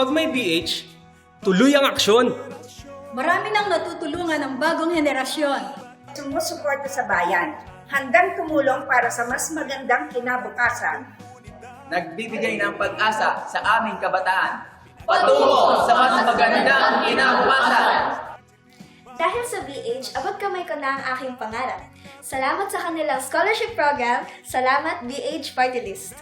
Kapag may BH, tuloy ang aksyon. Marami nang natutulungan ng bagong henerasyon. sumusuporta sa bayan, handang tumulong para sa mas magandang kinabukasan. nagbibigay ng pag-asa sa aming kabataan. Patungo sa mas magandang kinabukasan. Dahil sa BH, abot kamay ko na ang aking pangarap. Salamat sa kanilang scholarship program. Salamat BH Party List.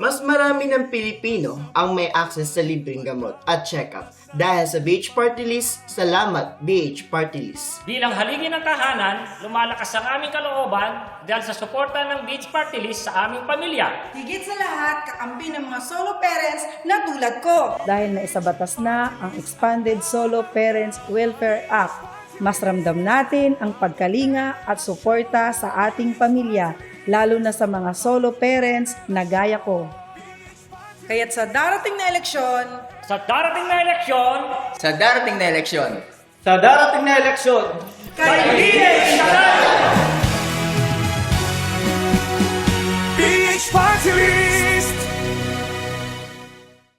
Mas marami ng Pilipino ang may access sa libreng gamot at check-up. Dahil sa BH Party List, salamat BH Party List. Bilang haligi ng tahanan, lumalakas ang aming kalooban dahil sa suporta ng Beach Party List sa aming pamilya. Higit sa lahat, kakampi ng mga solo parents na tulad ko. dahil na isabatas na ang Expanded Solo Parents Welfare Act. Mas ramdam natin ang pagkalinga at suporta sa ating pamilya, lalo na sa mga solo parents na gaya ko. Kaya't sa darating na eleksyon, Sa darating na eleksyon, Sa darating na eleksyon, Sa darating na eleksyon, PH Party! List